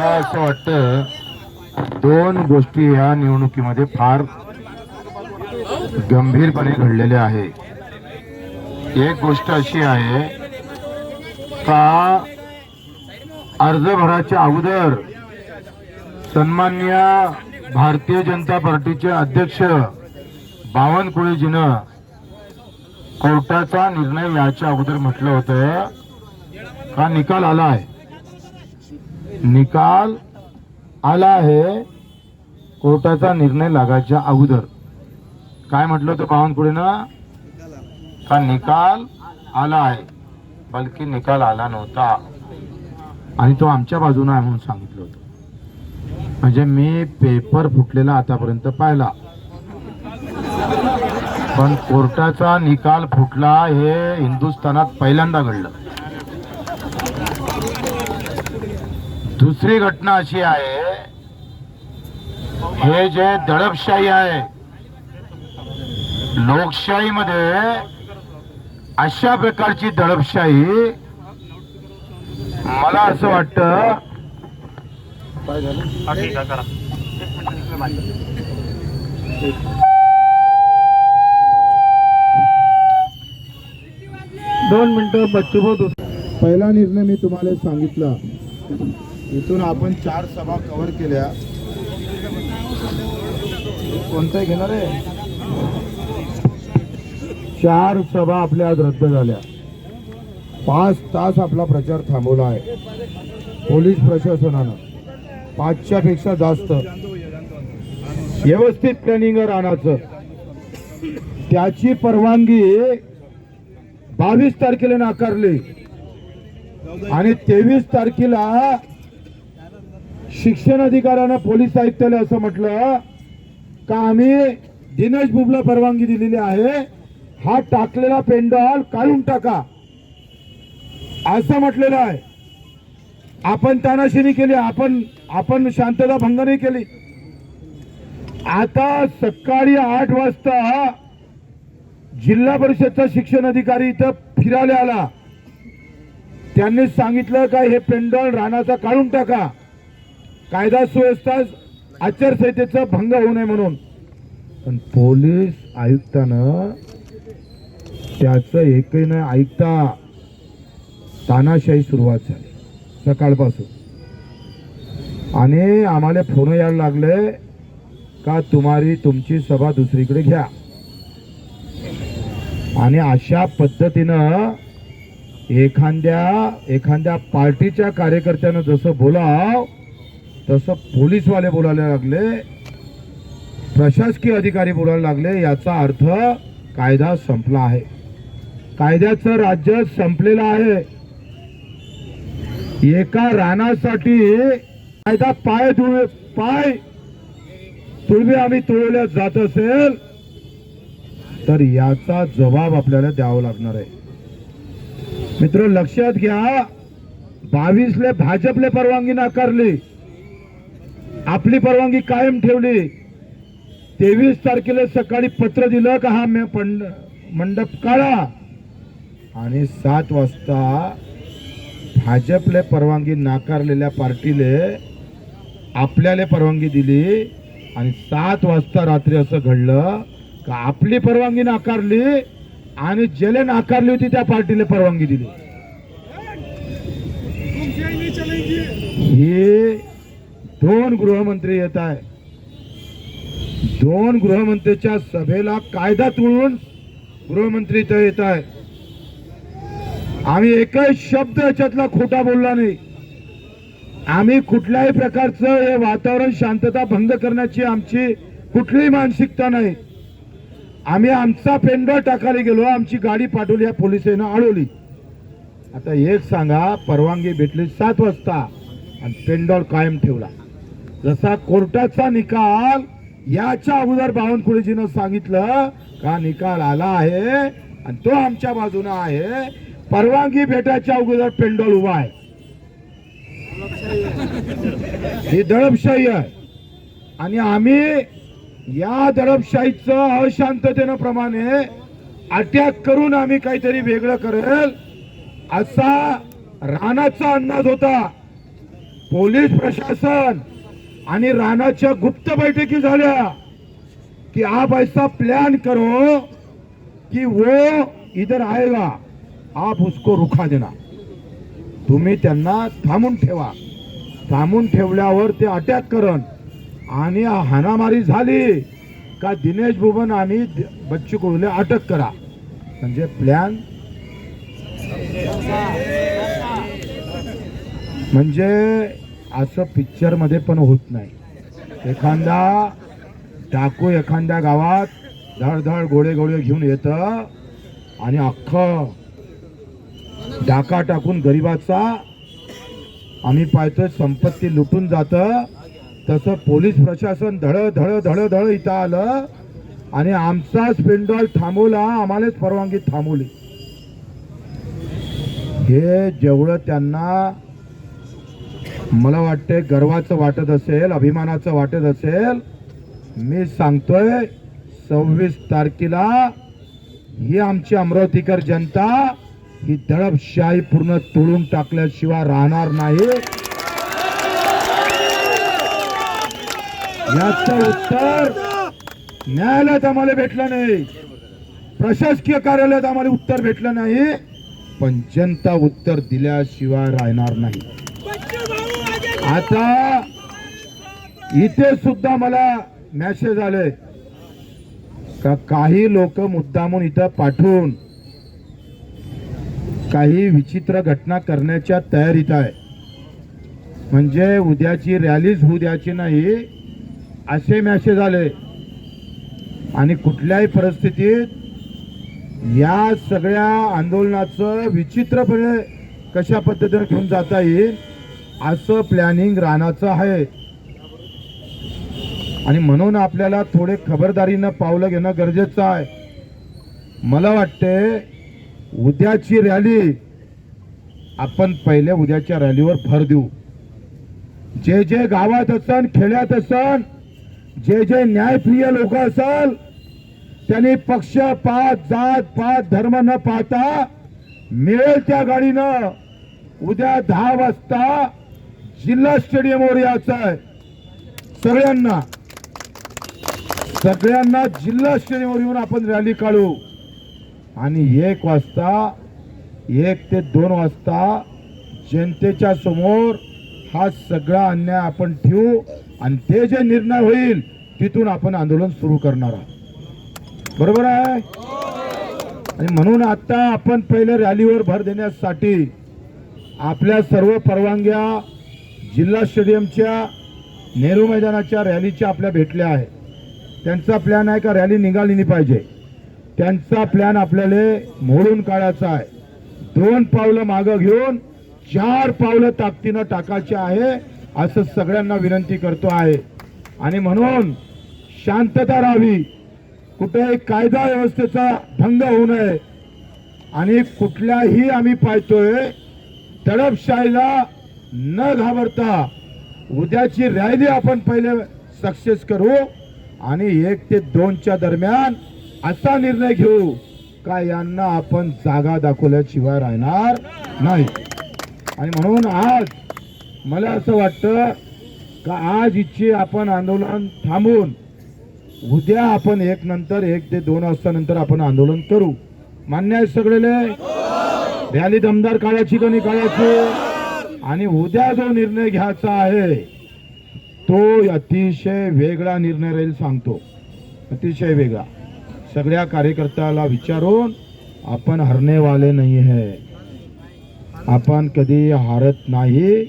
मला असं वाटतं दोन गोष्टी या निवडणुकीमध्ये फार गंभीरपणे घडलेल्या आहे. एक गोष्ट अशी आहे का अर्ज भराच्या अगोदर सन्मान्य भारतीय जनता पार्टीचे अध्यक्ष बावनकुळेजीनं कोर्टाचा निर्णय याच्या अगोदर म्हटलं होतं का निकाल आला आहे निकाल आला आहे कोर्टाचा निर्णय लागायच्या अगोदर. काय म्हटलं होतं बावनकुळेनं का निकाल आला आहे? बल्कि निकाल आला नव्हता. आणि तो आमच्या बाजूनं आहे म्हणून सांगितलं होतं. म्हणजे मी पेपर फुटलेला आतापर्यंत पाहिला. पण कोर्टाचा निकाल फुटला हे हिंदुस्थानात पहिल्यांदा घडलं. दुसरी घटना अशी आहे हे जे दडपशाही आहे लोकशाहीमध्ये अशा प्रकारची दडपशाही मला असं वाटतं दोन मिनिटं बच्चू पहिला निर्णय मी तुम्हाला सांगितला. इथून आपण चार सभा कव्हर केल्या. कोणत्या घेणार आहे? चार सभा आपल्या आज रद्द झाल्या. पाच तास आपला प्रचार थांबवला आहे. पोलीस प्रशासनानं. पाचच्या पेक्षा जास्त. व्यवस्थित प्लॅनिंग राहण्याचं त्याची परवानगी बावीस तारखेला नाकारली. आणि तेवीस तारखेला शिक्षण अधिकाऱ्यानं पोलीस आयुक्ताला असं म्हटलं का आम्ही दिनेश बुबला परवानगी दिलेली आहे. हा टाकलेला पेंडॉल काढून टाका. असं म्हटलेलं आहे. आपण तानाशिनी केली आपण आपण शांतता भंग नाही केली. आता सकाळी आठ वाजता जिल्हा परिषदचा शिक्षण अधिकारी इथं फिरायला आला. त्यांनी सांगितलं का हे पेंडॉल राणाचा काढून टाका. कायदा सुव्यवस्था आचारसंहितेचा भंग होऊ नये म्हणून. पण पोलीस आयुक्तानं त्याचं एकही न ऐकता. तानाशाही सुरुवात झाली. सकाळपासून. आणि आम्हाला फोन यायला लागले का तुम्हारी तुमची सभा दुसरीकडे घ्या. आणि अशा पद्धतीनं एखाद्या एखाद्या पार्टीच्या कार्यकर्त्यानं जसं बोलाव तसं पोलीसवाले बोलायला लागले प्रशासकीय अधिकारी बोलायला लागले याचा अर्थ कायदा संपला आहे. कायद्याचं राज्य संपलेलं आहे. एका रानासाठी कायदा पाय तुळ पाय तुळवी आम्ही तुळवल्या जात असेल तर याचा जबाब आपल्याला द्यावा लागणार आहे. मित्र लक्षात घ्या बावीसले भाजपले परवानगी नाकारली. आपली परवानगी कायम ठेवली. तेवीस तारखेला सकाळी पत्र दिलं का हा मे- पंड- मंडप काढा. आणि सात वाजता भाजपले परवानगी नाकारलेल्या पार्टीले आपल्याला परवानगी दिली. आणि सात वाजता रात्री असं घडलं का आपली परवानगी नाकारली आणि ज्याला नाकारली होती त्या पार्टीला परवानगी दिली. हे दोन गृहमंत्री येत आहे दोन गृहमंत्रीच्या सभेला कायदा तुळून गृहमंत्री इथं येत आहे आम्ही एकही शब्द याच्यातला खोटा बोलला नाही. आम्ही कुठल्याही प्रकारचं हे वातावरण शांतता भंग करण्याची आमची कुठलीही मानसिकता नाही. आम्ही आमचा पेंडॉल टाकायला गेलो आमची गाडी पाठवली या पोलिसांना अडवली आता एक सांगा परवानगी भेटली सात वाजता आणि पेंडॉल कायम ठेवला. जसा कोर्टाचा निकाल याच्या अगोदर बावनकुळेजीनं सांगितलं का निकाल आला आहे आणि तो आमच्या बाजूनं आहे परवानगी भेटायच्या अगोदर पेंडॉल उभा आहे. ही दडपशाही आहे. आणि आम्ही या दडपशाहीचं अशांततेनं प्रमाणे अटॅक करून आम्ही काहीतरी वेगळं करेल असा रानाचा अंदाज होता. पोलीस प्रशासन आणि राणाच्या गुप्त बैठकी झाल्या कि आप ऐसा प्लान करो कि वो इधर आएगा आप उसको रुखा देना। तुम्ही त्यांना थांबून ठेवा। थांबून ठेवल्यावर ते अटॅक करण आणि हाणामारी झाली का दिनेश भुवन आणि बच्चू कडूले अटक करा। म्हणजे प्लॅन म्हणजे असं पिक्चरमध्ये पण होत नाही. एखादा टाकू एखाद्या गावात धड गोळे गोळे घेऊन येतं आणि अख्खं डाका टाकून गरिबाचा आम्ही पाहतो संपत्ती लुटून जातं. तसं पोलीस प्रशासन धड धड धड धड इथं आलं आणि आमचाच पेंडॉल थांबवला आम्हालाच परवानगी थांबवली. हे जेवढं त्यांना मला वाटते गर्वाचं वाटत असेल अभिमानाचं वाटत असेल. मी सांगतोय सव्वीस तारखेला ही आमची अमरावतीकर जनता ही दडपशाही पूर्ण तोडून टाकल्याशिवाय राहणार नाही. याचं उत्तर न्यायालयात आम्हाला भेटलं नाही. प्रशासकीय कार्यालयात आम्हाला उत्तर भेटलं नाही. पण जनता उत्तर दिल्याशिवाय राहणार नाही. आता इथे सुद्धा मला मेसेज आले. का काही लोक मुद्दामून इथं पाठवून काही विचित्र घटना करण्याच्या तयारीत आहे. म्हणजे उद्याची रॅलीच होऊ द्यायची नाही असे मेसेज आले. आणि कुठल्याही परिस्थितीत या सगळ्या आंदोलनाचं विचित्रपणे कशा पद्धतीने घेऊन जाता येईल असं प्लॅनिंग राहण्याचं आहे. आणि म्हणून आपल्याला थोडे खबरदारीनं पावलं घेणं गरजेचं आहे. मला वाटते उद्याची रॅली आपण पहिले उद्याच्या रॅलीवर भर देऊ. जे जे गावात असन खेड्यात असन जे जे न्यायप्रिय लोक असाल त्यांनी पक्ष पात जात पात धर्म न पाहता मिळेल त्या गाडीनं उद्या दहा वाजता जिल्हा स्टेडियमवर यायचं आहे. सगळ्यांना सगळ्यांना जिल्हा स्टेडियमवर येऊन आपण रॅली काढू. आणि एक वाजता एक ते दोन वाजता जनतेच्या समोर हा सगळा अन्याय आपण ठेवू. आणि ते जे निर्णय होईल तिथून आपण आंदोलन सुरू करणार आहोत. बरोबर आहे? आणि म्हणून आता आपण पहिल्या रॅलीवर भर देण्यासाठी आपल्या सर्व परवानग्या जिल्हा स्टेडियमच्या नेहरू मैदानाच्या रॅलीच्या आपल्या भेटल्या आहे त्यांचा प्लॅन आहे का रॅली निघाली नाही पाहिजे? त्यांचा प्लॅन आपल्याला मोडून काढायचा आहे. दोन पावलं मागं घेऊन चार पावलं ताकदीनं टाकायचे आहे असं सगळ्यांना विनंती करतो आहे. आणि म्हणून शांतता राहावी. कुठेही कायदा व्यवस्थेचा भंग होऊ नये. आणि कुठल्याही आम्ही पाहतोय तडपशाहीला न घाबरता उद्याची रॅली आपण पहिले सक्सेस करू आणि एक ते दोनच्या दरम्यान असा निर्णय घेऊ का यांना आपण जागा दाखवल्याशिवाय राहणार नाही. आणि म्हणून आज मला असं वाटतं का आज इच्छे आपण आंदोलन थांबून उद्या आपण एक नंतर एक ते दोन वाजता नंतर आपण आंदोलन करू. मान्य आहे सगळेले? रॅली दमदार काळाची का नाही काढायची आणि उद्या जो निर्णय घ्यायचा आहे तो अतिशय वेगळा निर्णय राहील सांगतो. अतिशय वेगळा. सगळ्या कार्यकर्त्याला विचारून आपण हरणेवाले नाही आहे आपण कधी हारत नाही.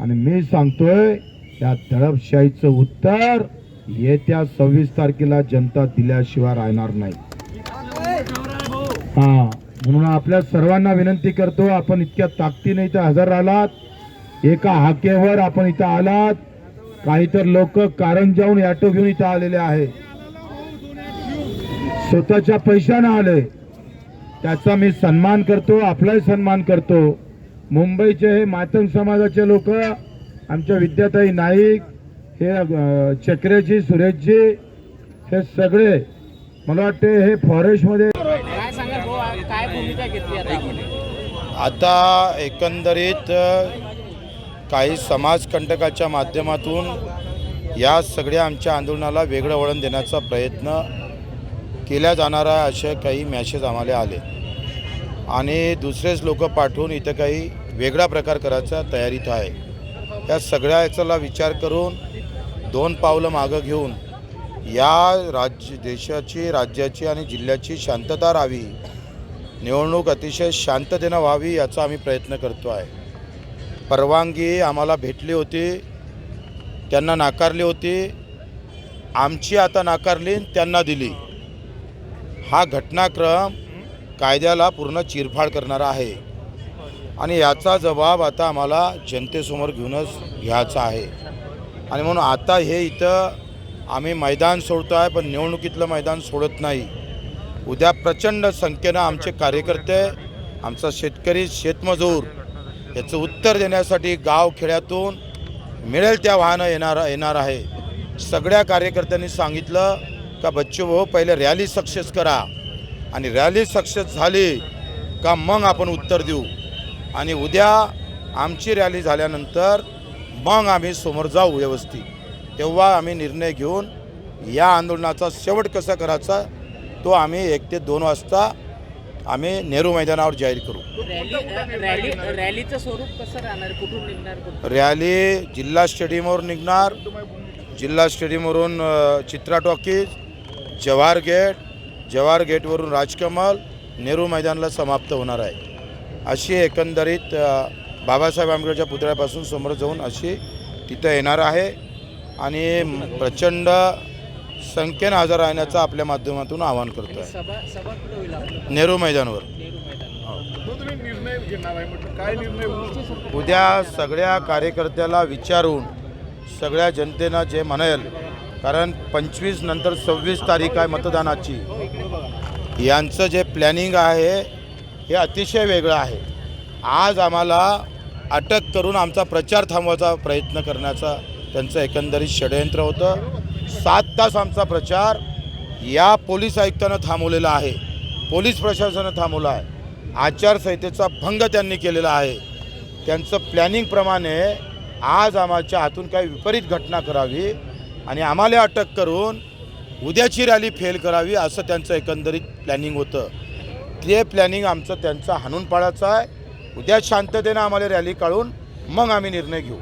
आणि मी सांगतोय त्या दडपशाहीचं उत्तर येत्या सव्वीस तारखेला जनता दिल्याशिवाय राहणार नाही. हा. म्हणून आपल्या सर्वांना विनंती करतो आपण इतक्या ताकदीने इथं हजर राहिलात. एका हाकेवर आपण इथं आलात. काही तर लोक कारंजाहून ॲटो घेऊन इथं आलेले आहे स्वतःच्या पैशानं आले. त्याचा मी सन्मान करतो आपलाही सन्मान करतो. मुंबईचे हे मातंग समाजाचे लोक आमच्या विद्याताई नाईक हे चक्रेजी सुरेशजी हे सगळे मला वाटते हे फॉरेस्टमध्ये काय सांगाल भाऊ काय भूमिका घेतली आता एकंदरीत काही समाजकंटकाच्या माध्यमातून या सगळ्या आमच्या आंदोलनाला वेगळं वळण देण्याचा प्रयत्न केला जाणार आहे असे काही मॅसेज आम्हाला आले. आणि दुसरेच लोक पाठवून इथं काही वेगळा प्रकार करायचा तयारीत आहे. या सगळ्या याचाला विचार करून दोन पावलं मागं घेऊन या राज्य देशाची राज्याची आणि जिल्ह्याची शांतता राहावी निवडणूक अतिशय शांततेनं व्हावी याचा आम्ही प्रयत्न करतो आहे. परवानगी आम्हाला भेटली होती त्यांना नाकारली होती आमची आता नाकारली त्यांना दिली. हा घटनाक्रम कायद्याला पूर्ण चिरफाड करणारा आहे. आणि याचा जबाब आता आम्हाला जनतेसमोर घेऊनच घ्यायचा आहे. आणि म्हणून आता हे इथं आम्ही मैदान सोडतो आहे पण निवडणुकीतलं मैदान सोडत नाही. उद्या प्रचंड संख्येनं आमचे कार्यकर्ते आमचा शेतकरी शेतमजूर याचं उत्तर देण्यासाठी गाव खेड्यातून मिळेल त्या वाहनं येणार येणार आहे. सगळ्या कार्यकर्त्यांनी सांगितलं का बच्चू भाऊ पहिले रॅली सक्सेस करा. आणि रॅली सक्सेस झाली का मग आपण उत्तर देऊ. आणि उद्या आमची रॅली झाल्यानंतर मग आम्ही समोर जाऊ व्यवस्थित. तेव्हा आम्ही निर्णय घेऊन या आंदोलनाचा शेवट कसा करायचा तो आम्ही एक ते दोन वाजता आम्ही नेहरू मैदानावर जाहीर करू. रॅली रॅली रॅलीचं स्वरूप कसं राहणार? कुठून निघणार कुठून रॅली जिल्हा स्टेडियमवर निघणार. जिल्हा स्टेडियमवरून अ, चित्रा टॉकीज जवाहर गेट जवाहर गेटवरून राजकमल नेहरू मैदानला समाप्त होणार आहे. अशी एकंदरीत अ, बाबासाहेब आंबेडकरच्या पुतळ्यापासून समोर जाऊन अशी तिथं येणार आहे. आणि प्रचंड संख्येनं हजर राहण्याचं आपल्या माध्यमातून आवाहन करतो आहे सभा सभा कुठं होईल आपलं? नेहरू मैदानवर. नेहरू मैदान उद्या सगळ्या कार्यकर्त्याला विचारून सगळ्या जनतेनं जे म्हणेल कारण पंचवीस नंतर सव्वीस तारीख आहे मतदानाची. यांचं जे प्लॅनिंग आहे हे अतिशय वेगळं आहे. आज आम्हाला अटक करून आमचा प्रचार थांबवायचा प्रयत्न करण्याचा त्यांचं एकंदरीत षडयंत्र होतं. सात तास आमचा प्रचार या पोलीस आयुक्तानं थांबवलेला आहे. पोलीस प्रशासनानं थांबवला आहे. आचारसंहितेचा भंग त्यांनी केलेला आहे. त्यांचं प्लॅनिंगप्रमाणे आज आम्हाच्या हातून काही विपरीत घटना करावी आणि आम्हाला अटक करून उद्याची रॅली फेल करावी असं त्यांचं एकंदरीत प्लॅनिंग होतं. ते प्लॅनिंग आमचं त्यांचं हाणून पाळायचं आहे. उद्या शांततेनं आम्हाला रॅली काढून मग आम्ही निर्णय घेऊ.